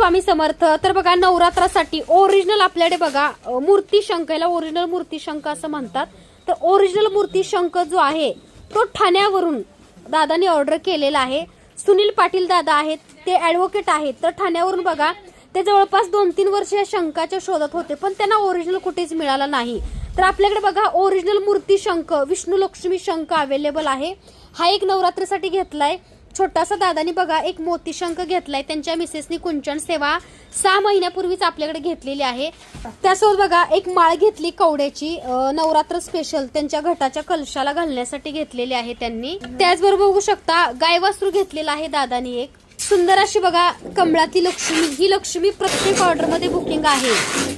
स्वामी समर्थ. तर बघा नवरात्रासाठी ओरिजिनल आपल्याकडे बघा मूर्ती शंख याला ओरिजिनल मूर्ती शंख असं म्हणतात. तर ओरिजिनल मूर्ती शंख जो आहे तो ठाण्यावरून दादानी ऑर्डर केलेला आहे. सुनील पाटील दादा आहेत ते ऍडव्होकेट आहेत. तर ठाण्यावरून बघा ते जवळपास दोन तीन वर्ष या शंखाच्या शोधात होते पण त्यांना ओरिजिनल कुठेच मिळाला नाही. तर आपल्याकडे बघा ओरिजिनल मूर्ती शंख विष्णू लक्ष्मी शंख अवेलेबल आहे. हा एक नवरात्रीसाठी घेतलाय. छोटासा दादानी बघा एक मोती शंख घेतलाय. त्यांच्या मिसेसनी कुंचन सेवा सहा महिन्यापूर्वीच आपल्याकडे घेतलेली आहे. त्यासोबत बघा एक माळ घेतली कवड्याची नवरात्र स्पेशल त्यांच्या घटाच्या कलशाला घालण्यासाठी घेतलेली आहे त्यांनी. त्याचबरोबर बघू शकता गायवास्त्रू घेतलेला आहे दादानी एक. सुंदर अशी बघा कमळातली लक्ष्मी ही लक्ष्मी प्रत्येक ऑर्डरमध्ये बुकिंग आहे.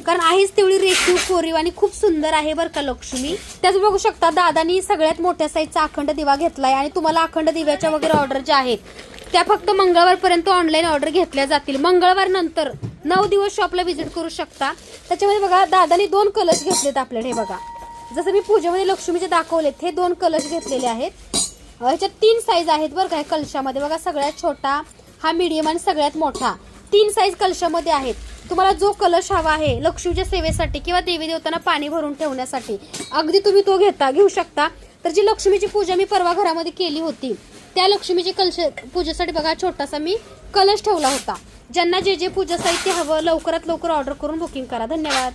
कारण आहेच तेवढी रेखीव कोरीव आणि खूप सुंदर आहे बरं का लक्ष्मी. त्याच बघू शकता दादानी सगळ्यात मोठ्या साईजचा अखंड दिवा घेतलाय आणि तुम्हाला अखंड दिव्याच्या वगैरे ऑर्डर ज्या आहेत त्या फक्त मंगळवारपर्यंत ऑनलाईन ऑर्डर घेतल्या जातील. मंगळवार नंतर नऊ दिवस शॉपला व्हिजिट करू शकता. त्याच्यामध्ये बघा दादानी दोन कलश घेतलेत आपल्याकडे हे बघा. जसं मी पूजेमध्ये लक्ष्मीचे दाखवलेत हे दोन कलश घेतलेले आहेत. ह्याच्यात तीन साईज आहेत बरं का कलशामध्ये. बघा सगळ्यात छोटा हा मीडियम आणि सगळ्यात मोठा. तीन साईज कलशामध्ये आहेत. तुम्हाला जो कलश हवा आहे लक्ष्मीच्या सेवेसाठी किंवा देवी देवतांना पाणी भरून ठेवण्यासाठी अगदी तुम्ही तो घेता घेऊ शकता. तर जी लक्ष्मीची पूजा मी परवा घरामध्ये केली होती त्या लक्ष्मीची कलश पूजेसाठी बघा छोटासा मी कलश ठेवला होता. ज्यांना जे जे पूजा साहित्य हवं लवकरात लवकर ऑर्डर करून बुकिंग करा. धन्यवाद.